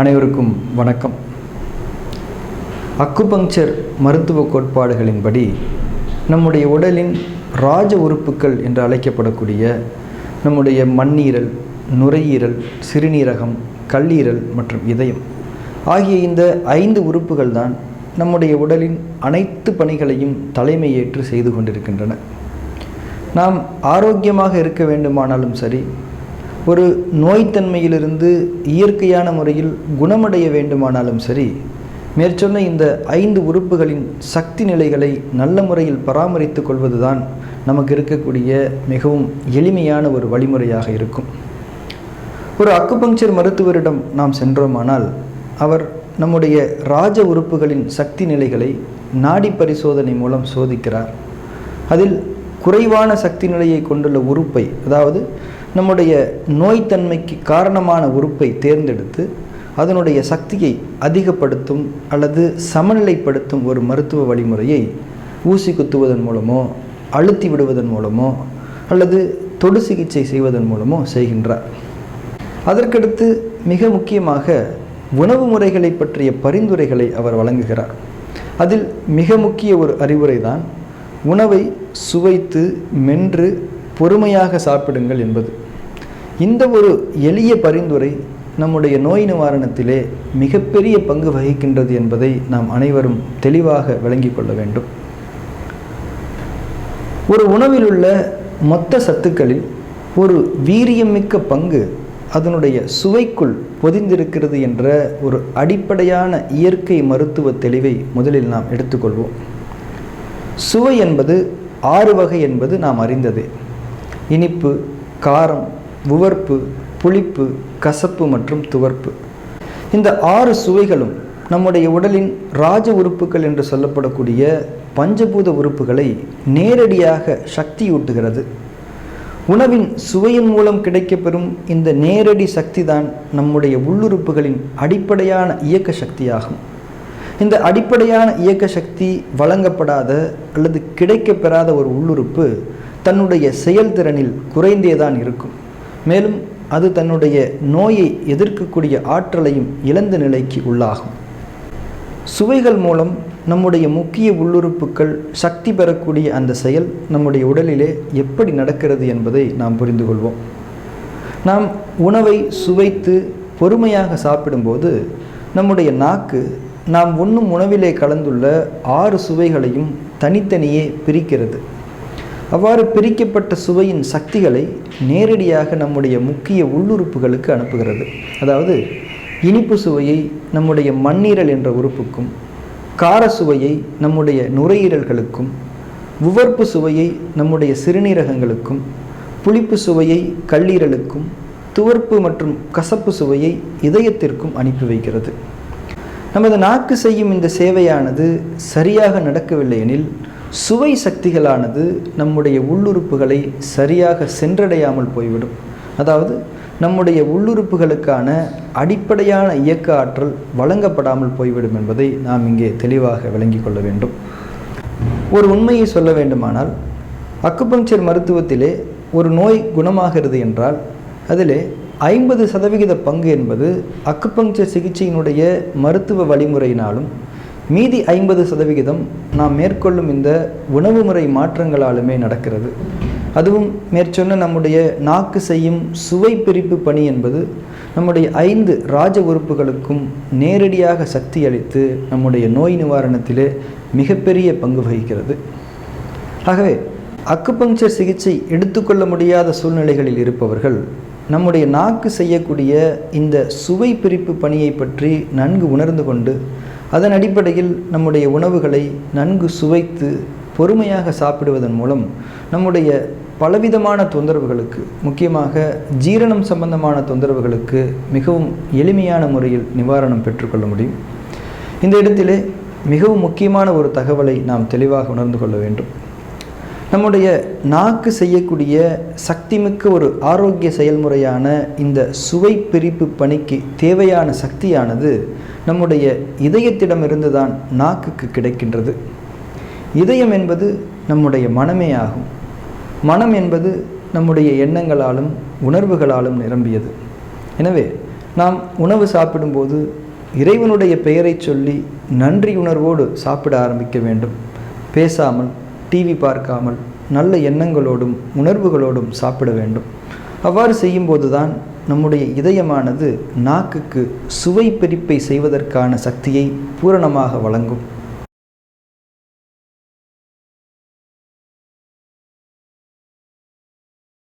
அனைவருக்கும் வணக்கம். அக்குபங்சர் மருத்துவ கோட்பாடுகளின்படி நம்முடைய உடலின் ராஜ உறுப்புக்கள் என்று அழைக்கப்படக்கூடிய நம்முடைய மண்ணீரல் நுரையீரல் சிறுநீரகம் கல்லீரல் மற்றும் இதயம் ஆகிய இந்த ஐந்து உறுப்புகள் தான் நம்முடைய உடலின் அனைத்து பணிகளையும் தலைமையேற்று செய்து கொண்டிருக்கின்றன. நாம் ஆரோக்கியமாக இருக்க வேண்டுமானாலும் சரி ஒரு நோய்த்தன்மையிலிருந்து இயற்கையான முறையில் குணமடைய வேண்டுமானாலும் சரி மேற்சொன்ன இந்த ஐந்து உறுப்புகளின் சக்தி நிலைகளை நல்ல முறையில் பராமரித்து கொள்வதுதான் நமக்கு இருக்கக்கூடிய மிகவும் எளிமையான ஒரு வழிமுறையாக இருக்கும். ஒரு அக்குபங்சர் மருத்துவரிடம் நாம் சென்றோமானால் அவர் நம்முடைய ராஜ உறுப்புகளின் சக்தி நிலைகளை நாடி பரிசோதனை மூலம் சோதிக்கிறார். அதில் குறைவான சக்தி நிலையை கொண்டுள்ள உறுப்பை அதாவது நம்முடைய நோய்த்தன்மைக்கு காரணமான உறுப்பை தேர்ந்தெடுத்து அதனுடைய சக்தியை அதிகப்படுத்தும் அல்லது சமநிலைப்படுத்தும் ஒரு மருத்துவ வழிமுறையை ஊசி குத்துவதன் மூலமோ அழுத்தி விடுவதன் மூலமோ அல்லது தொடு சிகிச்சை செய்வதன் மூலமோ செய்கின்றார். அதற்கடுத்து மிக முக்கியமாக உணவு முறைகளை பற்றிய பரிந்துரைகளை அவர் வழங்குகிறார். அதில் மிக முக்கிய ஒரு அறிவுரை தான் உணவை சுவைத்து மென்று பொறுமையாக சாப்பிடுங்கள் என்பது. இந்த ஒரு எளிய பரிந்துரை நம்முடைய நோய் நிவாரணத்திலே மிகப்பெரிய பங்கு வகிக்கின்றது என்பதை நாம் அனைவரும் தெளிவாக விளங்கிக் கொள்ள வேண்டும். ஒரு உணவில் உள்ள மொத்த சத்துக்களில் ஒரு வீரியமிக்க பங்கு அதனுடைய சுவைக்குள் பொதிந்திருக்கிறது என்ற ஒரு அடிப்படையான இயற்கை மருத்துவ தெளிவை முதலில் நாம் எடுத்துக்கொள்வோம். சுவை என்பது ஆறு வகை என்பது நாம் அறிந்ததே. இனிப்பு காரம் உவர்ப்பு புளிப்பு கசப்பு மற்றும் துவர்ப்பு. இந்த ஆறு சுவைகளும் நம்முடைய உடலின் ராஜ உறுப்புகள் என்று சொல்லப்படக்கூடிய பஞ்சபூத உறுப்புகளை நேரடியாக சக்தியூட்டுகிறது. உணவின் சுவையின் மூலம் கிடைக்கப்பெறும் இந்த நேரடி சக்தி தான் நம்முடைய உள்ளுறுப்புகளின் அடிப்படையான இயக்க சக்தியாகும். இந்த அடிப்படையான இயக்க சக்தி வழங்கப்படாத அல்லது கிடைக்கப்பெறாத ஒரு உள்ளுறுப்பு தன்னுடைய செயல்திறனில் குறைந்தேதான் இருக்கும். மேலும் அது தன்னுடைய நோயை எதிர்க்கக்கூடிய ஆற்றலையும் இழந்த நிலைக்கு உள்ளாகும். சுவைகள் மூலம் நம்முடைய முக்கிய உள்ளுறுப்புகள் சக்தி பெறக்கூடிய அந்த செயல் நம்முடைய உடலிலே எப்படி நடக்கிறது என்பதை நாம் புரிந்து கொள்வோம். நாம் உணவை சுவைத்து பொறுமையாக சாப்பிடும்போது நம்முடைய நாக்கு நாம் உண்ணும் உணவிலே கலந்துள்ள ஆறு சுவைகளையும் தனித்தனியே பிரிக்கிறது. அவ்வாறு பிரிக்கப்பட்ட சுவையின் சக்திகளை நேரடியாக நம்முடைய முக்கிய உள்ளுறுப்புகளுக்கு அனுப்புகிறது. அதாவது இனிப்பு சுவையை நம்முடைய மண்ணீரல் என்ற உறுப்புக்கும் கார சுவையை நம்முடைய நுரையீரல்களுக்கும் உவர்ப்பு சுவையை நம்முடைய சிறுநீரகங்களுக்கும் புளிப்பு சுவையை கல்லீரலுக்கும் துவர்ப்பு மற்றும் கசப்பு சுவையை இதயத்திற்கும் அனுப்பி வைக்கிறது. நமது நாக்கு செய்யும் இந்த சேவையானது சரியாக நடக்கவில்லை எனில் சுவை சக்திகளானது நம்முடைய உள்ளுறுப்புகளை சரியாக சென்றடையாமல் போய்விடும். அதாவது நம்முடைய உள்ளுறுப்புகளுக்கான அடிப்படையான இயக்க ஆற்றல் வழங்கப்படாமல் போய்விடும் என்பதை நாம் இங்கே தெளிவாக விளங்கிக் கொள்ள வேண்டும். ஒரு உண்மையை சொல்ல வேண்டுமானால் அக்குபங்சர் மருத்துவத்திலே ஒரு நோய் குணமாகிறது என்றால் அதிலே ஐம்பது சதவிகித பங்கு என்பது அக்குபங்சர் சிகிச்சையினுடைய மருத்துவ வழிமுறையினாலும் மீதி ஐம்பது சதவிகிதம் நாம் மேற்கொள்ளும் இந்த உணவு முறை மாற்றங்களாலுமே நடக்கிறது. அதுவும் மேற்சொன்ன நம்முடைய நாக்கு செய்யும் சுவை பிரிப்பு பணி என்பது நம்முடைய ஐந்து ராஜ உறுப்புகளுக்கும் நேரடியாக சக்தி அளித்து நம்முடைய நோய் நிவாரணத்திலே மிகப்பெரிய பங்கு வகிக்கிறது. ஆகவே அக்குபங்சர் சிகிச்சை எடுத்துக்கொள்ள முடியாத சூழ்நிலைகளில் இருப்பவர்கள் நம்முடைய நாக்கு செய்யக்கூடிய இந்த சுவை பிரிப்பு பணியை பற்றி நன்கு உணர்ந்து கொண்டு அதன் அடிப்படையில் நம்முடைய உணவுகளை நன்கு சுவைத்து பொறுமையாக சாப்பிடுவதன் மூலம் நம்முடைய பலவிதமான தொந்தரவுகளுக்கு முக்கியமாக ஜீரணம் சம்பந்தமான தொந்தரவுகளுக்கு மிகவும் எளிமையான முறையில் நிவாரணம் பெற்றுக்கொள்ள முடியும். இந்த இடத்திலே மிகவும் முக்கியமான ஒரு தகவலை நாம் தெளிவாக உணர்ந்து கொள்ள வேண்டும். நம்முடைய நாக்கு செய்யக்கூடிய சக்திமிக்க ஒரு ஆரோக்கிய செயல்முறையான இந்த சுவை பிரிப்பு பணிக்கு தேவையான சக்தியானது நம்முடைய இதயத்திடமிருந்து தான் நாக்குக்கு கிடைக்கின்றது. இதயம் என்பது நம்முடைய மனமே ஆகும். மனம் என்பது நம்முடைய எண்ணங்களாலும் உணர்வுகளாலும் நிரம்பியது. எனவே நாம் உணவு சாப்பிடும்போது இறைவனுடைய பெயரை சொல்லி நன்றி உணர்வோடு சாப்பிட ஆரம்பிக்க வேண்டும். பேசாமல் டிவி பார்க்காமல் நல்ல எண்ணங்களோடும் உணர்வுகளோடும் சாப்பிட வேண்டும். அவ்வாறு செய்யும்போதுதான் நம்முடைய இதயமானது நாக்குக்கு சுவை பிரிப்பை செய்வதற்கான சக்தியை பூரணமாக வழங்கும்.